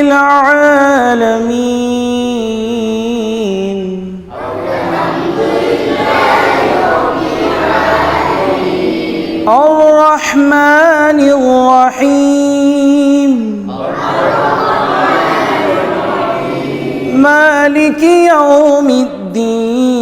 العالمين الرحمن الرحيم. مالك يوم الدين.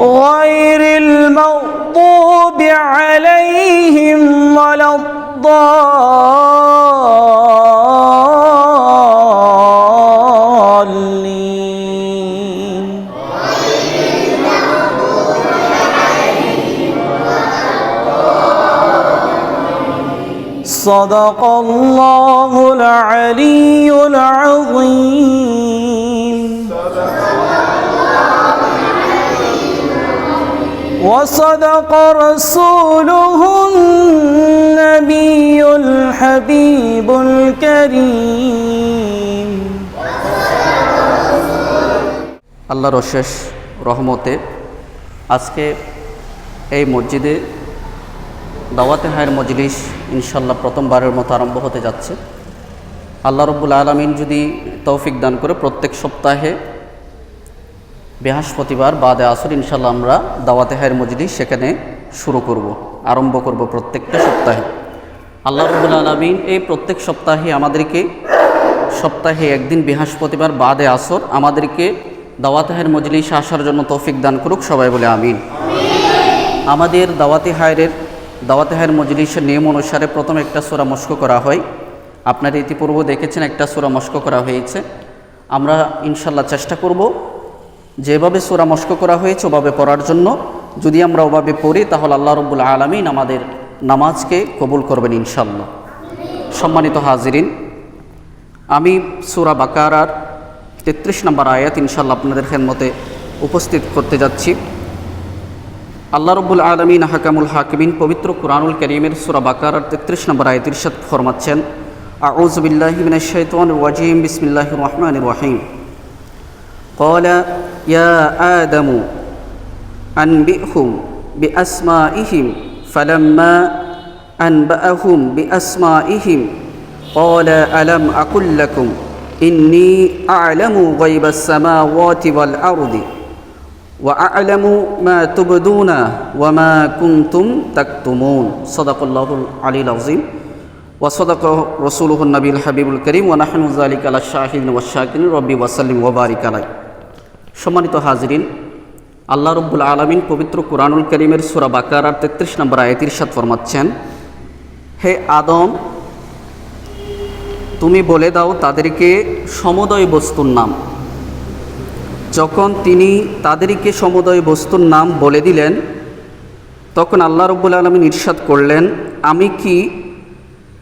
غير المغضوب عليهم ولا الضالين. صدق الله العلي العظيم. وصدق رسوله النبي الحبيب الكريم আল্লাহর অশেষ রহমতে আজকে এই মসজিদে দাওয়াতে হায়ের মজলিস ইনশাল্লাহ প্রথমবারের মতো আরম্ভ হতে যাচ্ছে আল্লাহ রব্বুল আলমিন যদি তৌফিক দান করে প্রত্যেক সপ্তাহে বৃহস্পতিবার বাদে আসর ইনশাল্লাহ আমরা দাওয়াতে হায়ের মজলিস সেখানে শুরু করব, আরম্ভ করব প্রত্যেকটা সপ্তাহে। আল্লাহ রব্বুল আলমিন এই প্রত্যেক সপ্তাহে আমাদেরকে সপ্তাহে একদিন বৃহস্পতিবার বাদে আসর আমাদেরকে দাওয়াতে হায়ের মজলিসে আসার জন্য তৌফিক দান করুক, সবাই বলে আমিন। আমাদের দাওয়াতে হায়ের দাওয়াতে হায়ের মজলিসের নিয়ম অনুসারে প্রথম একটা সোরা মস্ক করা হয়। আপনারা ইতিপূর্বে দেখেছেন একটা সোরা মস্ক করা হয়েছে। আমরা ইনশাল্লাহ চেষ্টা করব যেভাবে সোরা মস্ক করা হয়েছে ওভাবে পড়ার জন্য যদি আমরা ওভাবে পড়ি তাহলে আল্লাহ রব্বুল আলমিন আমাদের নামাজকে কবুল করবেন ইনশাল্লাহ সম্মানিত হাজিরিন আমি সুরা বাকারার তেত্রিশ নম্বর আয়াত ইনশাল্লাহ আপনাদের খেদমতে উপস্থিত করতে যাচ্ছি আল্লাহ রব্বুল আলমিন হাকামুল হাকিমিন পবিত্র কুরআনুল করিমের সুরা বাকারার তেত্রিশ নম্বর আয়াত ইরশাদ ফরমাচ্ছেন আউজবিল্লাহি মিনাশ শাইতানির রাজিম বিসমিল্লাহির রহমানির রহিম قال يا آدم أنبئهم بأسمائهم فلما أنبأهم بأسمائهم قال ألم أقل لكم إني أعلم غيب السماوات والأرض وأعلم ما تبدون وما كنتم تكتمون. صدق الله العلي العظيم. وصدق رسوله النبي الحبيب الكريم. ونحن ذلك على الشاهدين والشاكرين. ربي وسلم وبارك عليه. সম্মানিত হাজরিন, আল্লাহ রব্বুল আলমিন পবিত্র কুরআনুল করিমের সুরা বাকারার তেত্রিশ নম্বর আয়তির সাথ ফরমাচ্ছেন, হে আদম, তুমি বলে দাও তাদেরকে সমুদয় বস্তুর নাম। যখন তিনি তাদেরকে সমুদয় বস্তুর নাম বলে দিলেন, তখন আল্লাহ রব্বুল আলমিন ইরশাদ করলেন, আমি কি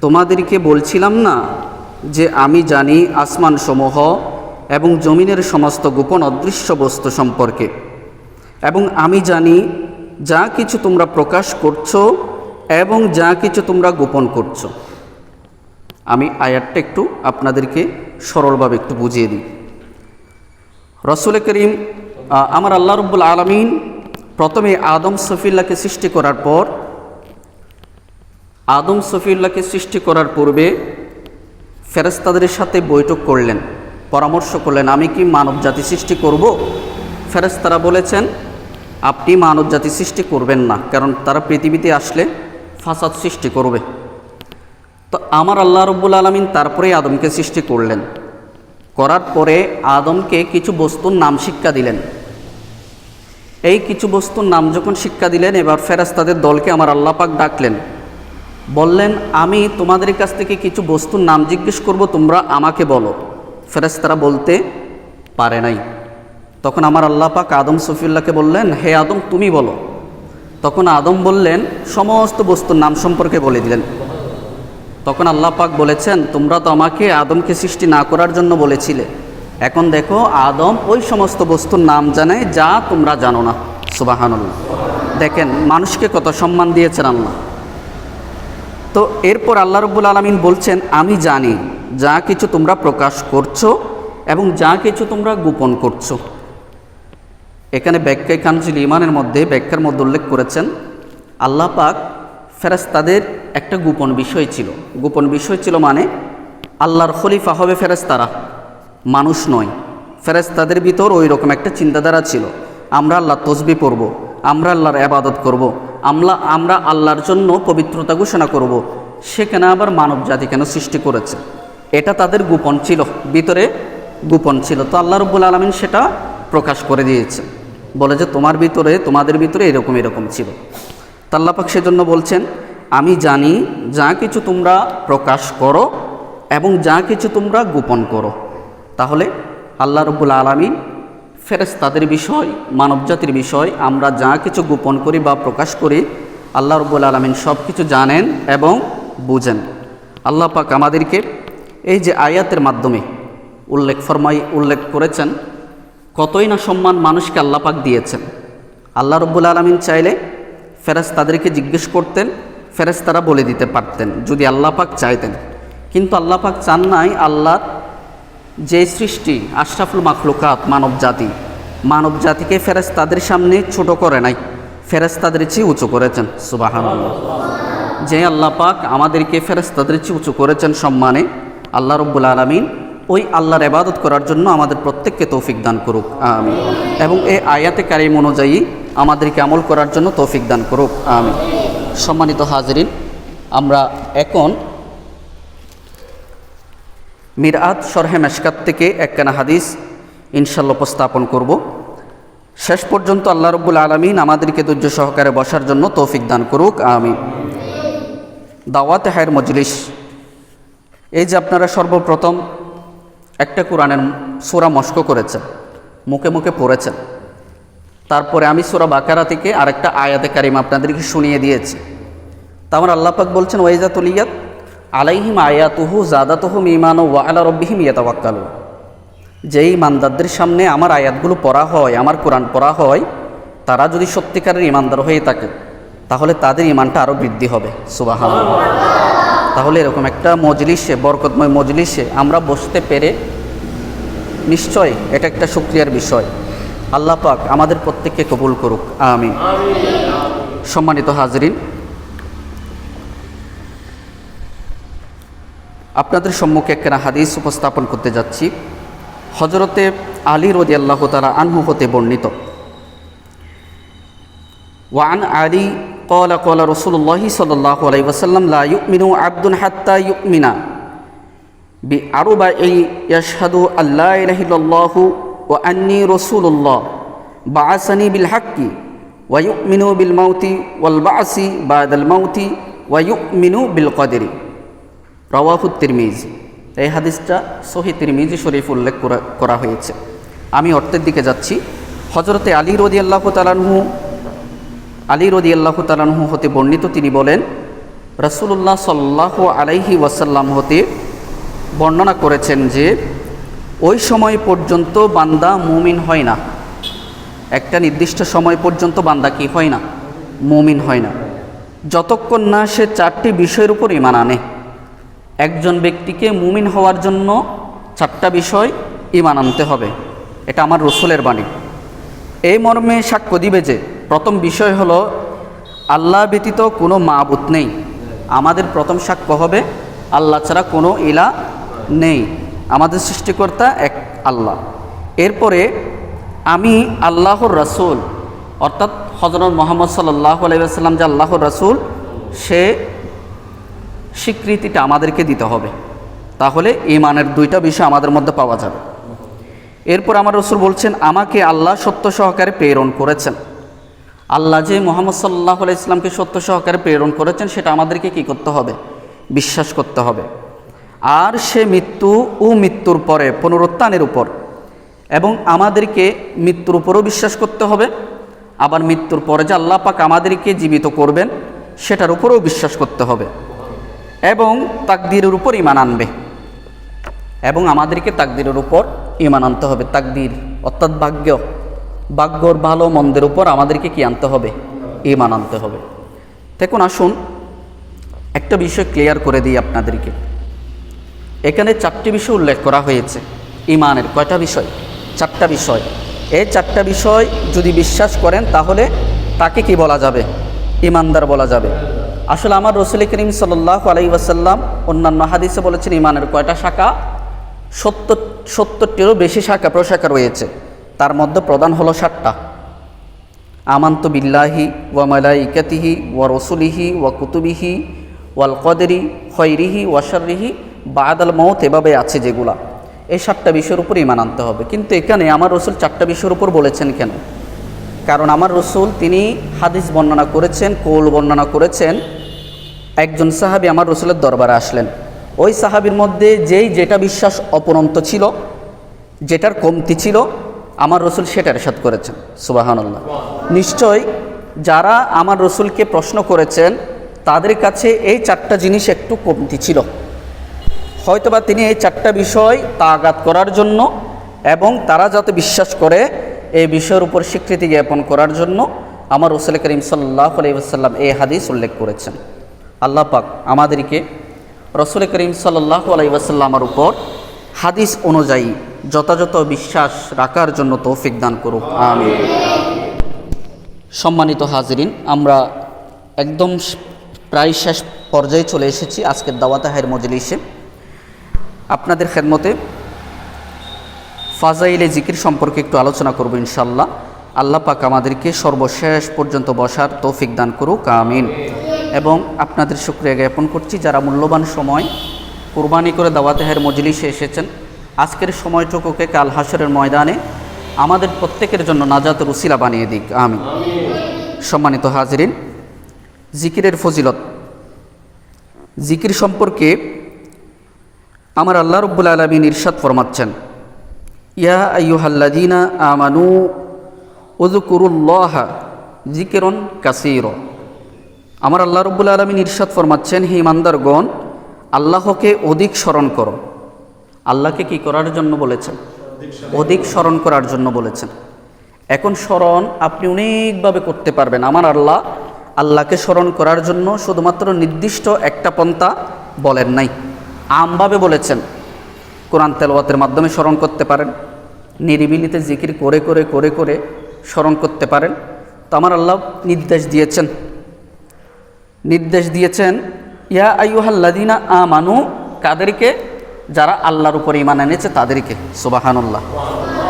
তোমাদেরকে বলছিলাম না যে আমি জানি আসমানসমূহ এবং জমিনের সমস্ত গোপন অদৃশ্য বস্তু সম্পর্কে। এবং আমি জানি, যা কিছু তোমরা প্রকাশ করছ এবং যা কিছু তোমরা গোপন করছ। আমি আয়াতটা একটু আপনাদেরকে সরলভাবে একটু বুঝিয়ে দিই। রসুল করিম আমার আল্লাহ রব্বুল আলমিন প্রথমে আদম সফিল্লাকে সৃষ্টি করার পর, আদম সফিউল্লাহকে সৃষ্টি করার পূর্বে ফেরেস্তাদের সাথে বৈঠক করলেন। পরামর্শ করলেন, আমি কি মানব জাতি সৃষ্টি করব? ফেরেস্তারা বলেছেন, আপনি মানব জাতি সৃষ্টি করবেন না, কারণ তারা পৃথিবীতে আসলে ফাসাদ সৃষ্টি করবে। তো আমার আল্লাহ রব্বুল আলমিন তারপরে আদমকে সৃষ্টি করলেন। করার পরে আদমকে কিছু বস্তুর নাম শিক্ষা দিলেন। এই কিছু বস্তুর নাম যখন শিক্ষা দিলেন, এবার ফেরাস্তাদের দলকে আমার আল্লাহ পাক ডাকলেন। বললেন, আমি তোমাদের কাছ থেকে কিছু বস্তুর নাম জিজ্ঞেস করব, তোমরা আমাকে বলো। ফেরেস্তারা বলতে পারে নাই। তখন আমার আল্লাহ পাক আদম সফিউল্লাহকে বললেন, হে আদম, তুমি বলো। তখন আদম বললেন, সমস্ত বস্তুর নাম সম্পর্কে বলে দিলেন। তখন আল্লাহ পাক বলেছেন, তোমরা তো আমাকে আদমকে সৃষ্টি না করার জন্য বলেছিলে। এখন দেখো, আদম ওই সমস্ত বস্তুর নাম জানে যা তোমরা জানো না। সুবাহানুল্লাহ। দেখেন, মানুষকে কত সম্মান দিয়েছেন আল্লাহ। তো এরপর আল্লাহ রব্বুল আলমিন বলছেন, আমি জানি, যা কিছু তোমরা প্রকাশ করছ এবং যা কিছু তোমরা গোপন করছ। এখানে ব্যাখ্যায় কানজিল ইমানের মধ্যে, ব্যাখ্যার মধ্যে উল্লেখ করেছেন, আল্লাহ পাক ফেরেস্তাদের একটা গোপন বিষয় ছিল। গোপন বিষয় ছিল মানে আল্লাহর খলিফা হবে ফেরেস্তারা মানুষ নয়। ফেরেস্তাদের ভিতর ওই রকম একটা চিন্তাধারা ছিল। আমরা আল্লাহ তসবি পড়ব, আমরা আল্লাহর আবাদত করব। আমরা আমরা আল্লাহর জন্য পবিত্রতা ঘোষণা করব। সেখানে আবার মানব জাতি কেন সৃষ্টি করেছে? এটা তাদের গোপন ছিল, ভিতরে গোপন ছিল। তো আল্লাহ রব্বুল আলমিন সেটা প্রকাশ করে দিয়েছে। বলে যে, তোমার ভিতরে, তোমাদের ভিতরে এরকম এরকম ছিল। তাল্লাপাক সেজন্য বলছেন, আমি জানি, যা কিছু তোমরা প্রকাশ করো এবং যা কিছু তোমরা গোপন করো। তাহলে আল্লাহ রব্বুল আলমিন ফেরেস তাদের বিষয়, মানবজাতির বিষয়, আমরা যা কিছু গোপন করি বা প্রকাশ করি, আল্লাহ রব্বুল আলমিন সব কিছু জানেন এবং বুঝেন। আল্লাহ পাক আমাদেরকে এই যে আয়াতের মাধ্যমে উল্লেখ ফরমাই উল্লেখ করেছেন, কতই না সম্মান মানুষকে আল্লাহ পাক দিয়েছেন। আল্লাহ রব্বুল আলমিন চাইলে ফেরেস তাদেরকে জিজ্ঞেস করতেন ফেরেস তারা বলে দিতে পারতেন, যদি আল্লাহ পাক চাইতেন। কিন্তু আল্লাহ পাক চান নাই, আল্লাহ যে সৃষ্টি আশরাফুল মাখলুকাত মানব জাতি মানব জাতিকে ফেরেস তাদের সামনে ছোট করে নাই ফেরেস তাদের চেয়ে উঁচু করেছেন সুবাহান যে আল্লাহ পাক আমাদেরকে ফেরেস তাদের চেয়ে উঁচু করেছেন সম্মানে, আল্লাহ রব্বুল আলমিন ওই আল্লাহর এবাদত করার জন্য আমাদের প্রত্যেককে তৌফিক দান করুক আমি এবং এই আয়াতে কারিম অনুযায়ী আমাদেরকে আমল করার জন্য তৌফিক দান করুক আমি সম্মানিত হাজরিন, আমরা এখন মিরআত সরহে মেশকাত থেকে একখানা হাদিস ইনশাল্লাহ উপস্থাপন করব। শেষ পর্যন্ত আল্লাহ রব্বুল আলমিন আমাদেরকে ধৈর্য সহকারে বসার জন্য তৌফিক দান করুক আমি দাওয়াতে হায়ের মজলিস। এই যে আপনারা সর্বপ্রথম একটা কোরআনের সোরা মস্ক করেছেন, মুখে মুখে পড়েছেন। তারপরে আমি সোরা বাকারা থেকে আরেকটা আয়াতে কারিম আপনাদেরকে শুনিয়ে দিয়েছি। তা আমার আল্লাপাক বলছেন ওয়াইজা তুলিয়াত আলাইহিম আয়াতুহু জাদাতুহুম ইমান ও আলা রব্বিহিম ইয়াতাওয়াক্কালু। যেই ইমানদারদের সামনে আমার আয়াতগুলো পড়া হয়, আমার কোরআন পড়া হয়, তারা যদি সত্যিকারের ইমানদার হয়ে থাকে, তাহলে তাদের ইমানটা আরও বৃদ্ধি হবে। সুবাহ তাহলে এরকম একটা মজলিসে, বরকতময় মজলিসে আমরা বসতে পেরে নিশ্চয় এটা একটা সুক্রিয়ার বিষয়। আল্লাহ পাক আমাদের প্রত্যেককে কবুল করুক। আমি সম্মানিত হাজরিন আপনাদের সম্মুখে একখানা হাদিস উপস্থাপন করতে যাচ্ছি হজরতে আলী রদি আল্লাহ তালা আনহু হতে বর্ণিত ওয়ান আলী قال قال رسول الله صلى الله عليه وسلم لا يؤمن عبد حتى يؤمن بأربع يشهد أن لا إله إلا الله وأني رسول الله بعثني بالحق ويؤمن بالموت والبعث بعد الموت ويؤمن بالقدر রওয়াহু তিরমিজি। এই হাদিসটা সহি তিরমিজি শরীফ উল্লেখ করা হয়েছে। আমি অর্থের দিকে যাচ্ছি। হজরতে আলী রদি আল্লাহ তালানহু আলী রদি আল্লাহ তালানহু হতে বর্ণিত তিনি বলেন রসুল্লাহ সাল্লাহ আলাইহি ওয়াসাল্লাম হতে বর্ণনা করেছেন যে, ওই সময় পর্যন্ত বান্দা মুমিন হয় না। একটা নির্দিষ্ট সময় পর্যন্ত বান্দা কি হয় না? মুমিন হয় না। যতক্ষণ না সে চারটি বিষয়ের উপর ইমান আনে। একজন ব্যক্তিকে মুমিন হওয়ার জন্য চারটা বিষয় ইমান আনতে হবে। এটা আমার রসুলের বাণী। এই মর্মে সাক্ষ্য দিবে যে, প্রথম বিষয় হলো, আল্লাহ ব্যতীত কোনো মাবুত নেই। আমাদের প্রথম সাক্ষ্য হবে, আল্লাহ ছাড়া কোনো ইলা নেই। আমাদের সৃষ্টিকর্তা এক আল্লাহ। এরপরে, আমি আল্লাহর রাসূল, অর্থাৎ হজরত মোহাম্মদ সাল্লাহ আলাইসাল্লাম যে আল্লাহর রাসূল, সে স্বীকৃতিটা আমাদেরকে দিতে হবে। তাহলে ইমানের দুইটা বিষয় আমাদের মধ্যে পাওয়া যাবে। এরপর আমার রসুল বলছেন, আমাকে আল্লাহ সত্য সহকারে প্রেরণ করেছেন। আল্লাহ যে মোহাম্মদ সাল্লাহ ইসলামকে সত্য সহকারে প্রেরণ করেছেন, সেটা আমাদেরকে কি করতে হবে? বিশ্বাস করতে হবে। আর সে মৃত্যু ও মৃত্যুর পরে পুনরুত্থানের উপর। এবং আমাদেরকে মৃত্যুর উপরও বিশ্বাস করতে হবে। আবার মৃত্যুর পরে যে আল্লাহ পাক আমাদেরকে জীবিত করবেন, সেটার উপরেও বিশ্বাস করতে হবে। এবং তাকদিরের উপর ইমান আনবে। এবং আমাদেরকে তাকদিরের উপর ইমান আনতে হবে। তাকদির অর্থাৎ ভাগ্য। ভাগ্যর ভালো মন্দের উপর আমাদেরকে কি আনতে হবে? ইমান আনতে হবে। দেখুন, আসুন, একটা বিষয় ক্লিয়ার করে দিই আপনাদেরকে। এখানে চারটি বিষয় উল্লেখ করা হয়েছে। ইমানের কয়টা বিষয়? চারটা বিষয়। এই চারটা বিষয় যদি বিশ্বাস করেন, তাহলে তাকে কি বলা যাবে? ইমানদার বলা যাবে। আসলে আমার রসুল করিম সাল্লাহ আলাই ওয়াসাল্লাম অন্যান্য হাদিসে বলেছেন, ইমানের কয়টা শাখা? সত্তর, সত্তরটিরও বেশি শাখা প্রশাখা রয়েছে। তার মধ্যে প্রধান হলো সাতটা। আমান্ত বিল্লাহি ওয়া মালাইকাতিহি ওয়া রসুলিহি ওয়া কুতুবিহি ওয়াল কদেরি খৈরিহি ওয়াশারিহি বাদাল মত এভাবে আছে যেগুলা। এই সাতটা বিষয়ের উপর ইমান আনতে হবে। কিন্তু এখানে আমার রসুল চারটা বিষয়ের উপর বলেছেন কেন? কারণ আমার রসুল, তিনি হাদিস বর্ণনা করেছেন, কৌল বর্ণনা করেছেন। একজন সাহাবি আমার রসুলের দরবারে আসলেন। ওই সাহাবির মধ্যে যেই যেটা বিশ্বাস অপরন্ত ছিল, যেটার কমতি ছিল, আমার রসুল সেটার সাথ করেছেন। সুবাহান্লাহ নিশ্চয় যারা আমার রসুলকে প্রশ্ন করেছেন, তাদের কাছে এই চারটা জিনিস একটু কমতি ছিল। হয়তোবা তিনি এই চারটা বিষয় তাগাত করার জন্য এবং তারা যাতে বিশ্বাস করে এই বিষয়ের উপর স্বীকৃতি জ্ঞাপন করার জন্য আমার রসুল করিম সাল্লাহ আলাইসাল্লাম এই হাদিস উল্লেখ করেছেন। আল্লাহ পাক আমাদেরকে রসুল করিম সাল্লাহ আলাইসাল্লামার উপর হাদিস অনুযায়ী যথাযথ বিশ্বাস রাখার জন্য তৌফিক দান করুক। আমি সম্মানিত হাজরিন, আমরা একদম প্রায় শেষ পর্যায়ে চলে এসেছি আজকের দাওয়াত হায়ের মজলিসে। আপনাদের খেদমতে ফাজাইলে জিকির সম্পর্কে একটু আলোচনা করব ইনশাল্লাহ আল্লাহ পাক আমাদেরকে সর্বশেষ পর্যন্ত বসার তৌফিক দান করুক, আমিন। এবং আপনাদের শুক্রিয়া জ্ঞাপন করছি যারা মূল্যবান সময় কোরবানি করে দাওয়াতেহের মজলিসে এসেছেন। আজকের সময়টুকুকে কাল হাসরের ময়দানে আমাদের প্রত্যেকের জন্য নাজাতের উসিলা বানিয়ে দিক আমি সম্মানিত হাজরিন, জিকিরের ফজিলত। জিকির সম্পর্কে আমার আল্লাহ রব্বুল আলমিন ইরশাদ ফরমাচ্ছেন। ইয়া আইয়ুহাল্লাদিনা আমানু উযকুরুল্লাহ জিকিরন কাসীর। আমার আল্লাহ রব্বুল আলমিন ইরশাদ ফরমাচ্ছেন, হে ইমানদারগণ, আল্লাহকে অধিক স্মরণ করো। আল্লাহকে কি করার জন্য বলেছেন? অধিক স্মরণ করার জন্য বলেছেন। এখন স্মরণ আপনি অনেকভাবে করতে পারবেন। আমার আল্লাহ আল্লাহকে স্মরণ করার জন্য শুধুমাত্র নির্দিষ্ট একটা পন্থা বলেন নাই। আমভাবে বলেছেন কোরআন তেলওয়াতের মাধ্যমে স্মরণ করতে পারেন। নিরিবিলিতে জিকির করে করে করে করে স্মরণ করতে পারেন। তো আমার আল্লাহ নির্দেশ দিয়েছেন। নির্দেশ দিয়েছেন, ইয়া আ আমানু কাদেরকে? যারা আল্লাহর উপর ইমান এনেছে তাদেরকে। সুবাহানুল্লাহ।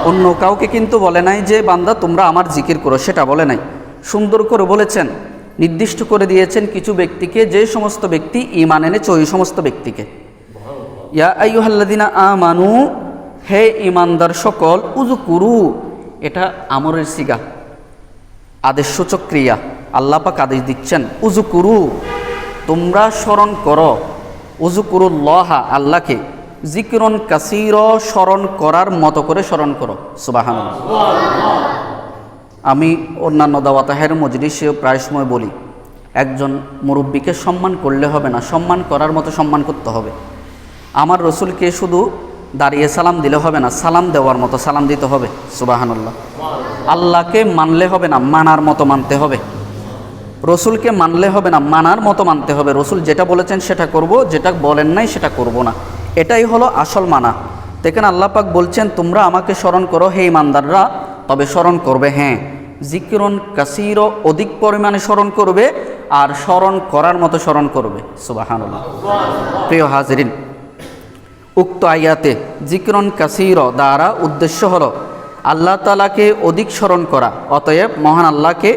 অন্য কাউকে কিন্তু বলে নাই যে, বান্দা, তোমরা আমার জিকির করো সেটা বলে নাই। সুন্দর করে বলেছেন। নির্দিষ্ট করে দিয়েছেন কিছু ব্যক্তিকে, যে সমস্ত ব্যক্তি ইমান এনেছে ওই সমস্ত ব্যক্তিকে। ইয়া আমানু, হে ইমানদার সকল উজু কুরু এটা আমরের সিগা, আদেশ সূচক ক্রিয়া আল্লাপাক আদেশ দিচ্ছেন উজু কুরু তোমরা স্মরণ কুরু লহা আল্লাহকে জিকিরন কাসির, স্মরণ করার মতো করে স্মরণ করো সুবাহান আমি অন্যান্য দাওয়াতাহের মজলিসেও প্রায় সময় বলি, একজন মুরব্বীকে সম্মান করলে হবে না, সম্মান করার মতো সম্মান করতে হবে। আমার রসুলকে শুধু দাঁড়িয়ে সালাম দিলে হবে না, সালাম দেওয়ার মতো সালাম দিতে হবে, সুবাহানুল্লাহ। আল্লাহকে মানলে হবে না, মানার মতো মানতে হবে। রসুলকে মানলে হবে না, মানার মতো মানতে হবে। রসুল যেটা বলেছেন সেটা করব, যেটা বলেন নাই সেটা করব না। এটাই হলো আসল মানা। দেখেন আল্লাপাক বলছেন, তোমরা আমাকে স্মরণ করো হে ইমানদাররা। তবে স্মরণ করবে হ্যাঁ। জিকিরন কাসির অধিক পরিমাণে স্মরণ করবে, আর স্মরণ করার মতো স্মরণ করবে, সুবাহানুল্লাহ। প্রিয় হাজরিন উক্ত আয়াতে জিক্রন কাসির দ্বারা উদ্দেশ্য হল, আল্লাহ তালাকে অধিক স্মরণ করা, অতএব মহান আল্লাহকে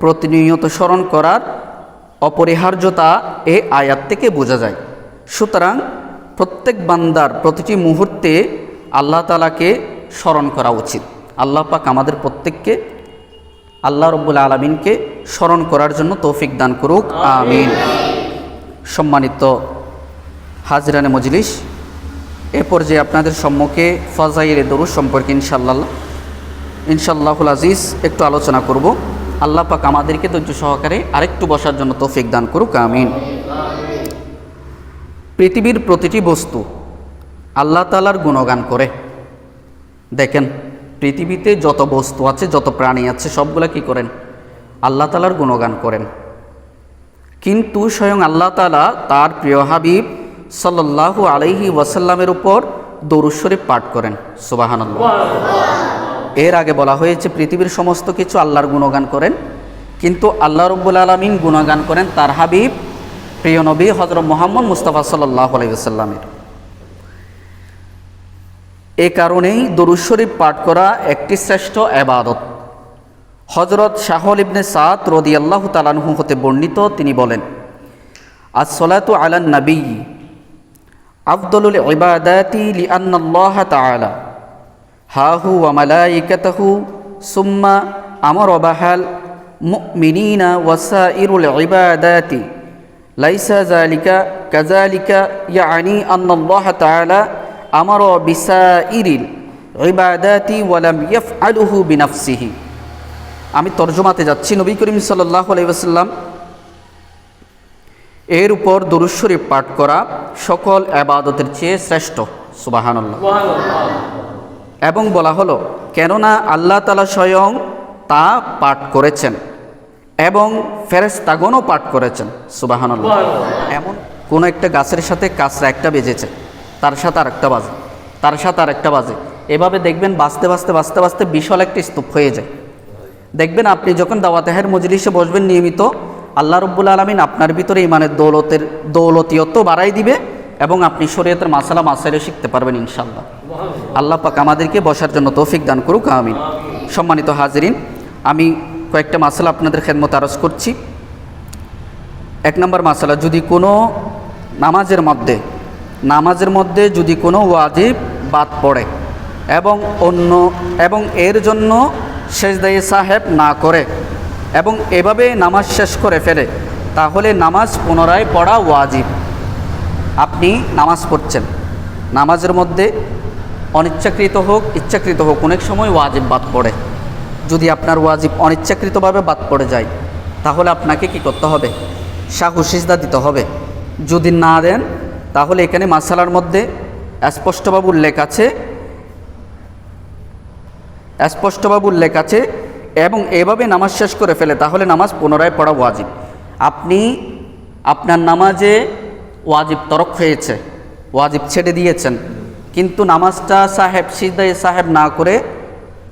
প্রতিনিয়ত স্মরণ করার অপরিহার্যতা এ আয়াত থেকে বোঝা যায়। সুতরাং প্রত্যেক বান্দার প্রতিটি মুহূর্তে আল্লাহ তালাকে স্মরণ করা উচিত। আল্লাহ পাক আমাদের প্রত্যেককে, আল্লাহ রব্বুল আলমিনকে স্মরণ করার জন্য তৌফিক দান করুক। আমিন। সম্মানিত হাজরানে মজলিস এ পর্যায়ে আপনাদের সম্মুখে ফজাইরে দরুদ সম্পর্কে ইনশাল্লাহ ইনশাল্লাহুল আজিজ একটু আলোচনা করব। আল্লাহ পাক আমাদেরকে ধৈর্য সহকারে আরেকটু বসার জন্য তৌফিক দান করুক, আমিন। পৃথিবীর প্রতিটি বস্তু আল্লাহ তালার গুণগান করে। দেখেন, পৃথিবীতে যত বস্তু আছে, যত প্রাণী আছে, সবগুলা কি করেন? আল্লাহ তালার গুণগান করেন। কিন্তু স্বয়ং আল্লাহ তালা তার প্রিয় হাবিব সাল্লাল্লাহু আলাইহি ওয়াসাল্লামের উপর দরুশ্বরী পাঠ করেন। সুবাহান এর আগে বলা হয়েছে, পৃথিবীর সমস্ত কিছু আল্লাহর গুণগান করেন, কিন্তু আল্লাহ রব্বুল আলমিন গুণগান করেন তার হাবিব, প্রিয় নবী হজরত মোহাম্মদ মুস্তাফা সাল্লাহ আলাইসাল্লামের এ কারণেই দরুদ শরীফ পাঠ করা একটি শ্রেষ্ঠ এবাদত। হজরত শাহল ইবনে সাদ রদি আল্লাহ তালানহু হতে বর্ণিত, তিনি বলেন আজ সলাতু আলান নবী আফদলুল ইবাদাতি লিআন্নাল্লাহ তাআলা। হাহু ওয়া মালাইকাতাহু সুম্মা আমর বাহাল মুমিনিনা ওয়াসাইরুল ইবাদাতি। লাইসা যালিকা কাযালিকা ইয়ানি আন্নাল্লাহ তাআলা আমর বিসাইরিল ইবাদাতি ওয়া লাম ইয়াফআলুহু বিনাফসিহি। আমি তর্জমাতে যাচ্ছি নবী করিম সাল্লাল্লাহু আলাইহি এর উপর দরুদ শরীফ পাঠ করা সকল আবাদতের চেয়ে শ্রেষ্ঠ, সুবাহানাল্লাহ। এবং বলা হলো, কেননা আল্লাহ তালা স্বয়ং তা পাঠ করেছেন এবং ফেরেস্তাগণও পাঠ করেছেন, সুবাহানাল্লাহ। এমন কোনো একটা গাছের সাথে কাঁচরা একটা বেজেছে, তার সাথে আর একটা বাজে, তার সাথে আর একটা বাজে। এভাবে দেখবেন বাঁচতে বাঁচতে বাঁচতে বাঁচতে বিশাল একটা স্তূপ হয়ে যায়। দেখবেন আপনি যখন দাওয়াতেহের মজলিসে বসবেন নিয়মিত আল্লাহ রব্বুল আলমিন আপনার ভিতরে ইমানের দৌলতের দৌলতীয়ত্ব বাড়াই দিবে এবং আপনি শরীয়তের মাসালা মাসাইলে শিখতে পারবেন ইনশাল্লাহ আল্লাহ পাক আমাদেরকে বসার জন্য তৌফিক দান করুক, আমিন। সম্মানিত হাজিরিন, আমি কয়েকটা মাসালা আপনাদের খেদমত আরজ করছি। এক নম্বর মাসালা, যদি কোনো নামাজের মধ্যে নামাজের মধ্যে যদি কোনো ওয়াজিব বাদ পড়ে এবং অন্য, এবং এর জন্য শেষদায়ী সাহেব না করে এবং এভাবে নামাজ শেষ করে ফেলে, তাহলে নামাজ পুনরায় পড়া ওয়াজিব। আপনি নামাজ পড়ছেন। নামাজের মধ্যে অনিচ্ছাকৃত হোক, ইচ্ছাকৃত হোক, অনেক সময় ওয়াজিব বাদ পড়ে। যদি আপনার ওয়াজিব অনিচ্ছাকৃতভাবে বাদ পড়ে যায়, তাহলে আপনাকে কি করতে হবে? শাহু সিজদা দিতে হবে। যদি না দেন, তাহলে এখানে মাসালার মধ্যে স্পষ্টভাবে উল্লেখ আছে, স্পষ্টভাবে উল্লেখ আছে এবং এভাবে নামাজ শেষ করে ফেলে, তাহলে নামাজ পুনরায় পড়া ওয়াজিব। আপনি আপনার নামাজে ওয়াজিব তরক হয়েছে, ওয়াজিব ছেড়ে দিয়েছেন, কিন্তু নামাজটা সাহেব সিদ্দাই সাহেব না করে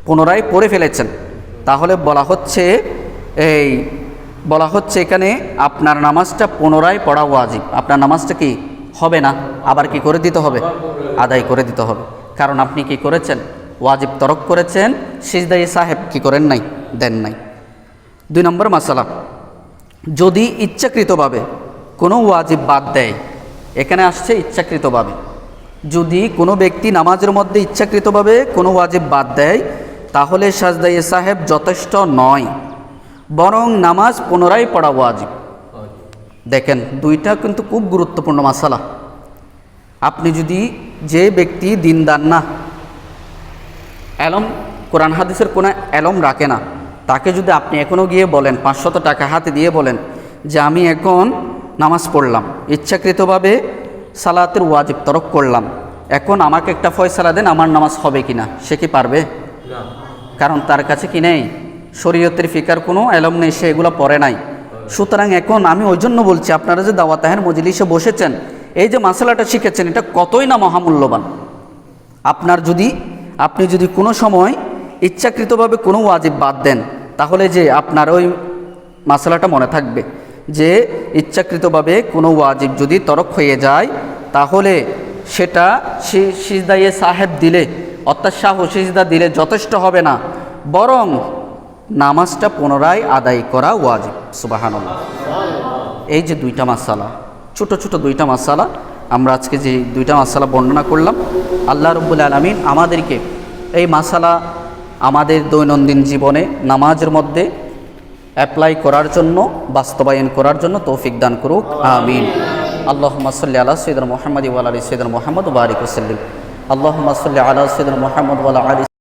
পুনরায় পড়ে ফেলেছেন, তাহলে বলা হচ্ছে এই, বলা হচ্ছে এখানে আপনার নামাজটা পুনরায় পড়া ওয়াজিব। আপনার নামাজটা কি হবে না? আবার কি করে দিতে হবে? আদায় করে দিতে হবে। কারণ আপনি কি করেছেন? ওয়াজিব তরক করেছেন সিজদাই সাহেব কি করেন নাই? দেন নাই। দুই নম্বর মাসালা, যদি ইচ্ছাকৃতভাবে কোনো ওয়াজিব বাদ দেয়, এখানে আসছে ইচ্ছাকৃতভাবে। যদি কোনো ব্যক্তি নামাজের মধ্যে ইচ্ছাকৃতভাবে কোনো ওয়াজিব বাদ দেয়, তাহলে সাজদাই সাহেব যথেষ্ট নয়, বরং নামাজ পুনরায় পড়া ওয়াজিব। দেখেন, দুইটা কিন্তু খুব গুরুত্বপূর্ণ মাসালা। আপনি যদি যে ব্যক্তি দিনদার না অ্যালম কোরআন হাদিসের কোনো অ্যালম রাখে না। তাকে যদি আপনি এখনও গিয়ে বলেন পাঁচশত টাকা হাতে দিয়ে বলেন যে আমি এখন নামাজ পড়লাম ইচ্ছাকৃতভাবে সালাতের ওয়াজিব তরক করলাম এখন আমাকে একটা ফয়সালা দেন আমার নামাজ হবে কি না সে কি পারবে? কারণ তার কাছে কি নেই? শরীয়তের ফিকার কোনো অ্যালম নেই সে এগুলো পড়ে নাই। সুতরাং এখন আমি ওই জন্য বলছি আপনারা যে দাওয়াতাহের মজলিসে বসেছেন এই যে মাসালাটা শিখেছেন এটা কতই না মহামূল্যবান। আপনার যদি আপনি যদি কোনো সময় ইচ্ছাকৃতভাবে কোনো ওয়াজিব বাদ দেন, তাহলে যে আপনার ওই মাসালাটা মনে থাকবে যে ইচ্ছাকৃতভাবে কোনো ওয়াজিব যদি তরক হয়ে যায়, তাহলে সেটা সিজদাইয়ে সাহেব দিলে, অর্থাৎ শাহ সিজদা দিলে যথেষ্ট হবে না, বরং নামাজটা পুনরায় আদায় করা ওয়াজিব সুবাহান এই যে দুইটা মাসালা, ছোট ছোট দুইটা মাসালা আমরা আজকে যে দুইটা মাসালা বর্ণনা করলাম, আল্লাহ রব্বুল আলমিন আমাদেরকে এই মাসালা আমাদের দৈনন্দিন জীবনে নামাজের মধ্যে অ্যাপ্লাই করার জন্য, বাস্তবায়ন করার জন্য তৌফিক দান করুক। আমিন। আল্লাহ মাসল্লি আলা সৈদুল মোহাম্মদ ওয়াল আলী সৈদুল মোহাম্মদ বারিক আল্লাহ মাসল্লি আলা সৈদুল মোহাম্মদ ওয়াল আলী